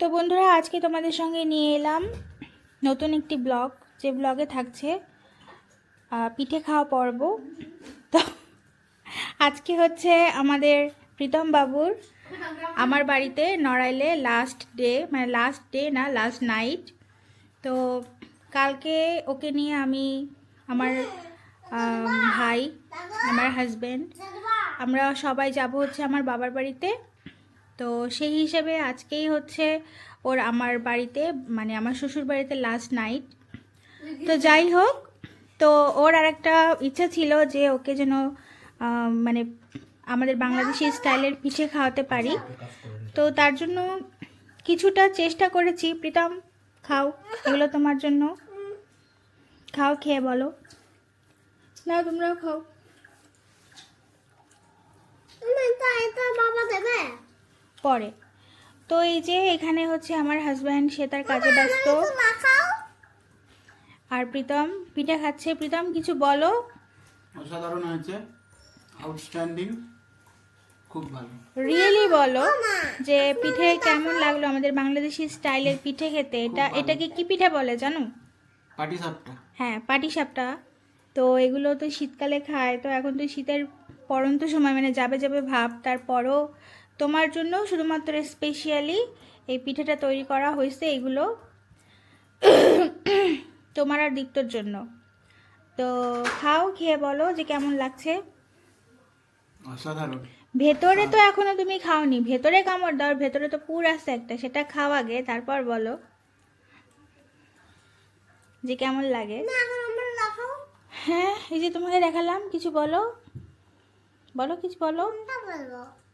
তো বন্ধুরা, আজকে তোমাদের সঙ্গে নিয়ে এলাম নতুন একটি ব্লগ। যে ব্লগে থাকছে পিঠে খাওয়া পর্ব। তো আজকে হচ্ছে আমাদের প্রীতম বাবুর আমার বাড়িতে নড়াইলে লাস্ট ডে মানে লাস্ট ডে না লাস্ট নাইট তো কালকে ওকে নিয়ে আমি আমার ভাই, আমার হাজব্যান্ড আমরা সবাই যাব হচ্ছে আমার বাবার বাড়িতে। তো সেই হিসেবে আজকেই হচ্ছে ওর আমার বাড়িতে মানে আমার শ্বশুর বাড়িতে লাস্ট নাইট তো যাই হোক, তো ওর আর একটা ইচ্ছা ছিল যে ওকে যেন মানে আমাদের বাংলাদেশি স্টাইলের পিঠে খাওয়াতে পারি। তো তার জন্য কিছুটা চেষ্টা করেছি, প্রীতম, খাও, এগুলো তোমার জন্য। খাও, খেয়ে বলো। না তোমরাও খাও। বাবা দেবে? পরে। তো এই যে এখানে হচ্ছে আমার হাজব্যান্ড সে তার কাজে ব্যস্ত। আর প্রীতম পিঠে খাচ্ছে। প্রীতম কিছু বলো? অসাধারণ হয়েছে। আউটস্ট্যান্ডিং খুব ভালো। রিয়েলি বলো যে পিঠে কেমন লাগল আমাদের বাংলাদেশি স্টাইলের পিঠে খেতে? এটা এটাকে কি পিঠে বলে জানো? পাটি সাপটা। হ্যাঁ পাটিসাপটা তো এগুলো তো শীতকালে খায়। তো এখন তো শীতের পরন্ত সময় মানে যাবে যাবে ভাব। তারপরও তোমার জন্য শুধুমাত্র স্পেশালি এই পিঠেটা তৈরি করা হয়েছে এগুলো। তোমার আর দীপ্তর জন্য। তো খাও খেয়ে বলো যে কেমন লাগছে। অসাধারণ। ভেতরে তো এখনও তুমি খাওনি। ভেতরে কামড় দাও ভেতরে তো পুর আছে একটা সেটা খাও আগে তারপর বলো। যে কেমন লাগে। হ্যাঁ এই যে তোমাকে দেখালাম কিছু বলো। বলো কিছু বলো। বলব?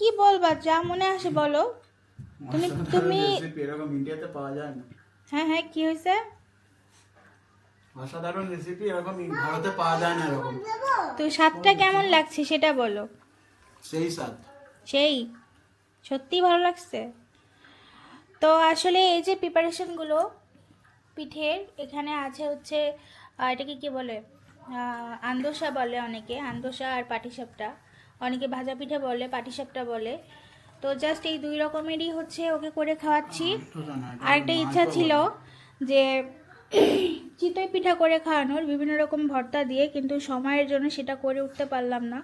কি বলবা? যা মনে আসে বলো। তুমি তুমি এরকম ইন্ডিয়াতে পাওয়া যায় না। হ্যাঁ হ্যাঁ কি হয়েছে? অসাধারণ রেসিপি এরকম ভারতে পাওয়া যায় না এরকম। তো স্বাদটা কেমন লাগছে সেটা বলো। সেই স্বাদ। সেই? সত্যি ভালো লাগছে? তো আসলে এই যে প্রিপারেশনগুলো পিঠের এখানে আছে হচ্ছে এটাকে কি বলে? আন্দোসা বলে অনেকে আন্দোসা আর পাটিসাপটা। অনেকে ভাজা পিঠে বলে পাটিসাপটা বলে। তো জাস্ট এই দুই রকমেরই হচ্ছে ওকে করে খাওয়াচ্ছি। আরেকটা ইচ্ছা ছিল যে চিতই পিঠা করে খাওয়ানোর বিভিন্ন রকম ভর্তা দিয়ে কিন্তু সময়ের জন্য সেটা করে উঠতে পারলাম না।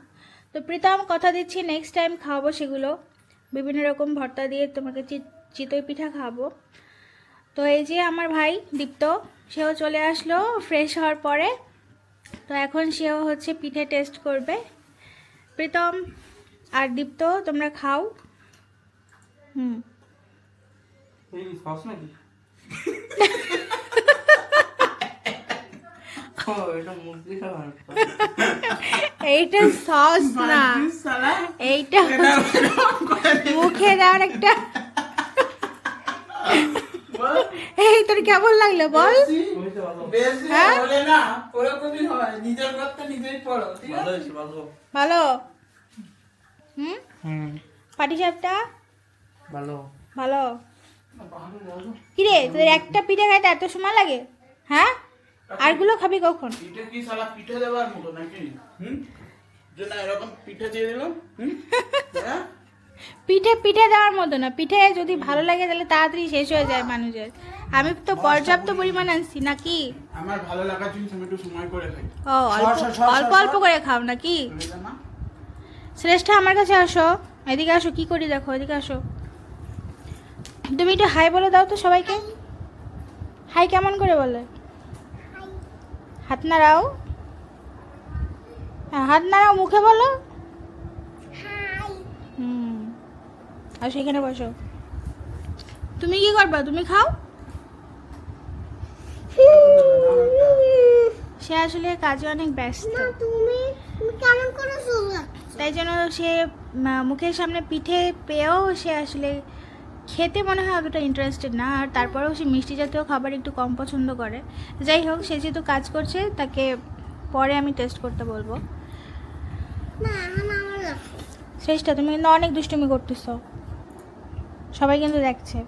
তো প্রীতম কথা দিচ্ছি নেক্সট টাইম খাওয়াবো সেগুলো। বিভিন্ন রকম ভর্তা দিয়ে তোমাকে চিতই পিঠা খাওয়াবো। তো এই যে আমার ভাই দীপ্ত সেও চলে আসলো ফ্রেশ হওয়ার পরে। তো এখন সেও হচ্ছে পিঠে টেস্ট করবে। প্রীতম আর দীপ্ত তোমরা খাও। হুম। এইটা সস না। এইটা মুখে দেওয়ার একটা এই তোর কেমন লাগল বল? ভালো হ্যাঁ? হয়। ভালো। হুম? হুম। পাটিসাপটা ভালো। ভালো? কিরে তোদের একটা পিঠে খাইতে এত সময় লাগে? হ্যাঁ? আরগুলো খাবি কখন? পিঠে কি সালা পিঠে দেওয়ার মতো নাকি? হুম? যে না এরকম পিঠে দিয়ে দিলাম হুম? হ্যাঁ পিঠে পিঠে দেওয়ার মতো না। পিঠে যদি ভালো লাগে তাহলে তাড়াতাড়ি শেষ হয়ে যায় মানুষের। আমি তো পর্যাপ্ত পরিমাণ আনছি নাকি? আমার ভালো লাগার জিনিস আমি একটু সময় করে খাই। ও অল্প অল্প অল্প করে খাও নাকি? শ্রেষ্ঠা আমার কাছে আসো। এদিকে আসো কি করি দেখো এদিকে আসো। তুমি একটু হাই বলে দাও তো সবাইকে। হাই কেমন করে বলে? হাত নাড়াও। হ্যাঁ হাত নাড়াও মুখে বলো হাই হুম আর সেখানে বসো। তুমি কি করবা? তুমি খাও? সে আসলে কাজে অনেক ব্যস্ত। তুমি তুমি কেমন করে তাই জন্য সে মুখের সামনে পিঠে পেয়েও সে আসলে খেতে মনে হয় অতটা ইন্টারেস্টেড না আর তারপরেও সে মিষ্টি জাতীয় খাবার একটু কম পছন্দ করে। যাই হোক সে যেহেতু কাজ করছে তাকে পরে আমি টেস্ট করতে বলব। শ্রেষ্ঠা তুমি কিন্তু অনেক দুষ্টুমি করতেছো। সবাই কিন্তু দেখছে।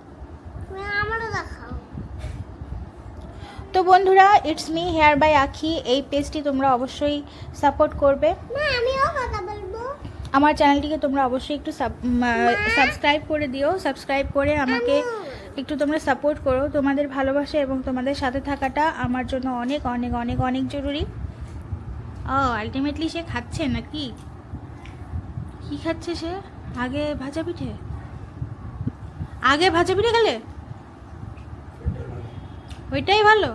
তো বন্ধুরা ইটস মি হেয়ার বাই আখি এই পেজটি তোমরা অবশ্যই সাপোর্ট করবে। আমার চ্যানেলটিকে তোমরা অবশ্যই একটু সাবস্ক্রাইব করে দিও। সাবস্ক্রাইব করে আমাকে একটু তোমরা সাপোর্ট করো। তোমাদের ভালোবাসা এবং তোমাদের সাথে থাকাটা আমার জন্য অনেক অনেক অনেক অনেক জরুরি। ও আলটিমেটলি সে খাচ্ছে নাকি? কি খাচ্ছে সে? আগে ভাজা পিঠে? আগে ভাজা পিঠে খেলে? ওইটাই ভালো।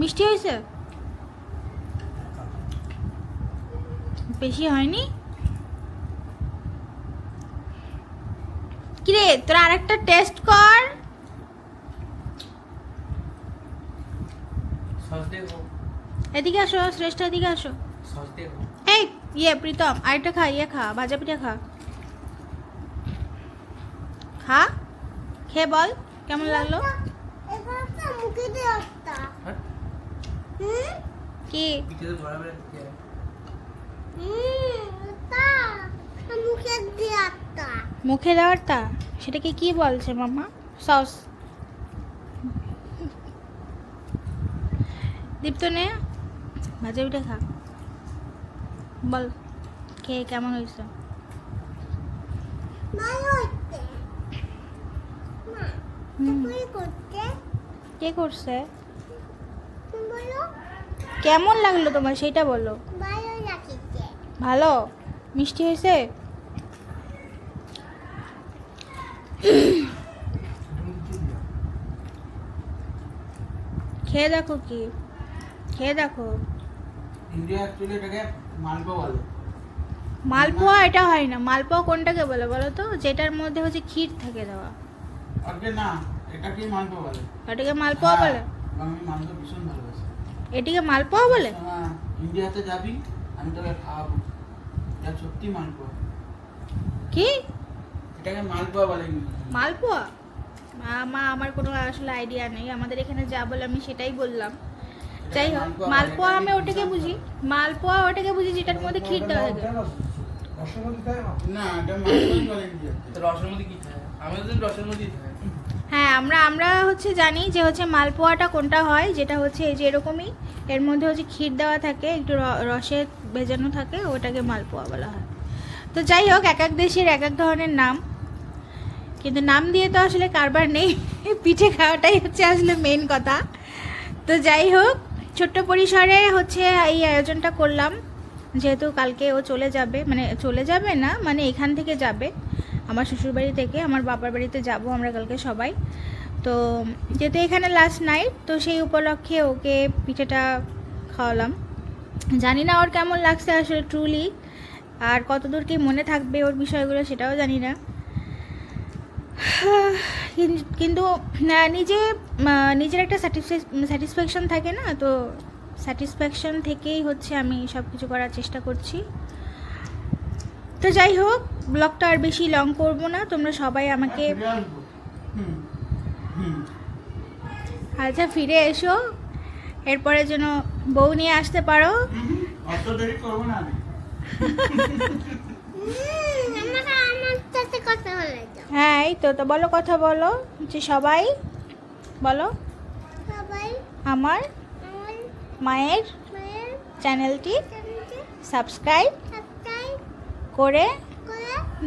মিষ্টি হয়েছে? বেশি হয়নি? কিরে তোরা আরেকটা টেস্ট কর। এদিকে আসো শ্রেষ্ঠ এদিকে আসো। এই ইয়ে প্রীতম আরেকটা খা ইয়ে খা ভাজা পিঠা খা। খা খেয়ে বল কেমন লাগল? তো মুখে হ্যাঁ কি তো হয়। তা মুখে মুখে দেওয়ারটা সেটাকে কি বলছে মামা সস। দীপ্ত নে ভাজা পিঠা খা বল খেয়ে কেমন হয়েছে? ভালো হচ্ছে মা হুম, তুই করতে কে করছে? কেমন লাগল তোমার? সেটা বলো। ভালো মিষ্টি হয়েছে? খেয়ে দেখো কি? খেয়ে দেখো। ইন্ডিয়া অ্যাকচুয়ালি এটাকে মালপো বলে। মালপোয়া এটা হয় না। মালপোয়া কোনটাকে বলে বলো তো? যেটার মধ্যে হচ্ছে ক্ষীর থাকে দেওয়া। না এটাকে মালপো বলে। এটাকে মালপোয়া হ্যাঁ, বলে? আমি মালপো ভীষণ ভালোবাসি। এটিকে মালপোয়া বলে? হ্যাঁ, ইন্ডিয়াতে যাবি আমি তোকে খাওয়াবো। যা সত্যি মালপোয়া। কি? এটাকে মালপোয়া বলে মালপোয়া? মা- মা আমার কোনো আসলে আইডিয়া নেই। আমাদের এখানে যা বলে আমি সেটাই বললাম। যাই হোক মালপোয়া আমি ওটাকে বুঝি। মালপোয়া ওটাকে বুঝি যেটার মধ্যে ক্ষীর দেওয়া থাকে। না এটা মালপোয়াই বলে রসের মধ্যে কি খায় হ্যাঁ আমরা আমরা হচ্ছে জানি যে হচ্ছে মালপোয়াটা কোনটা হয়, যেটা হচ্ছে এই যে এরকমই, এর মধ্যে হচ্ছে ক্ষীর দেওয়া থাকে, একটু রসে ভেজানো থাকে, ওটাকে মালপোয়া বলা হয়। তো যাই হোক, এক এক দেশের এক এক ধরনের নাম। কিন্তু নাম দিয়ে তো আসলে কারবার নেই, পিঠে খাওয়াটাই হচ্ছে আসলে মেন কথা। তো যাই হোক, ছোট্ট পরিসরে হচ্ছে এই আয়োজনটা করলাম। যেহেতু কালকে ও চলে যাবে মানে চলে যাবে না মানে এখান থেকে যাবে। আমার শ্বশুরবাড়ি থেকে, আমার বাবার বাড়িতে যাব আমরা কালকে সবাই। তো যেহেতু এখানে লাস্ট নাইট তো সেই উপলক্ষে ওকে পিঠেটা খাওয়ালাম। জানি না ওর কেমন লাগছে আসলে ট্রুলি আর কতদূর কি মনে থাকবে ওর বিষয়গুলো সেটাও জানি না। কিন- কিন্তু নিজে নিজের একটা স্যাটিসফ্যাকশন থাকে না, তো স্যাটিসফ্যাকশন থেকেই হচ্ছে আমি সব কিছু করার চেষ্টা করছি। তো যাই হোক ব্লগটা আর বেশি লং করব না। তোমরা সবাই আমাকে হুম আচ্ছা ফিরে এসো। এরপরে যেন বউ নিয়ে আসতে পারো। হুম, অত দেরি করব না আমি। হুম আমার আমার সাথে কথা বলে যাও হ্যাঁ এই তো তো বলো কথা বলো। যে সবাই বলো। আমার আমার মায়ের চ্যানেলটি সাবস্ক্রাইব করে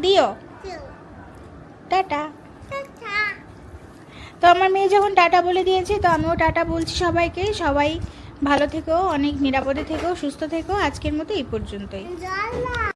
দিও। টাটা। তো আমার মেয়ে যখন টাটা বলে দিয়েছে, তো আমিও টাটা বলছি সবাইকে। সবাই ভালো থেকো, অনেক নিরাপদে থেকো, সুস্থ থেকো। আজকের মতো এই পর্যন্তই।